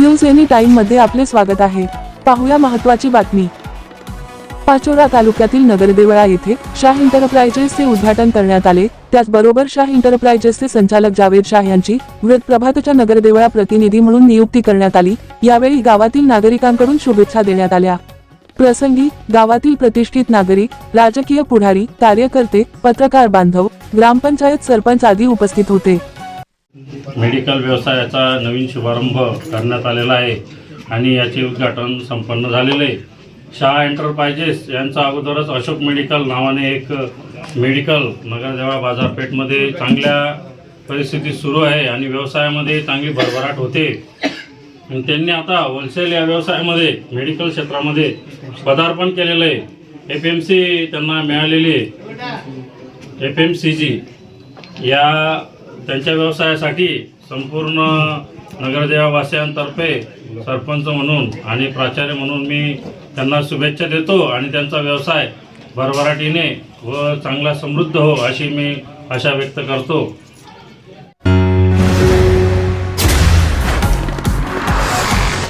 News any टाइममध्ये आपले स्वागत आहे. पाहूया महत्वाची बातमी. पाचोरा तालुक्यातील नगरदेवळा येथे शाह इंटरप्राइजेसचे उद्घाटन करण्यात आले. त्याचबरोबर शाह इंटरप्राइजेसचे संचालक जावेद शाह यांची व्रत प्रभातच्या नगरदेवळा प्रतिनिधी म्हणून नियुक्ती करण्यात आली. यावेळी गावातील नागरिकांकडून शुभेच्छा देण्यात आल्या. प्रसंगी गावातील प्रतिष्ठित नागरिक राजकीय पुढारी कार्यकर्ते पत्रकार बांधव ग्रामपंचायत सरपंच आदी उपस्थित होते. मेडिकल व्यवसायाचा नवीन शुभारंभ करण्यात आलेला आहे आणि याचे उद्घाटन संपन्न झालेले आहे. शाह एंटरप्राइजेस यांचा अगोदरच अशोक मेडिकल नावाने एक मेडिकल नगरदेवा बाजारपेठमध्ये चांगल्या परिस्थितीत सुरू आहे आणि व्यवसायामध्ये चांगली भरभराट होते. आणि त्यांनी आता होलसेल या व्यवसायामध्ये मेडिकल क्षेत्रामध्ये पदार्पण केलेलं आहे. एफ एम सी त्यांना मिळालेली आहे. एफ एम सी जी या त्यांच्या व्यवसायासाठी संपूर्ण नगरदेवावासियांतर्फे सरपंच म्हणून आणि प्राचार्य म्हणून मी त्यांना शुभेच्छा देतो आणि त्यांचा व्यवसाय भरभराटीने व चांगला समृद्ध हो अशी मी आशा व्यक्त करतो.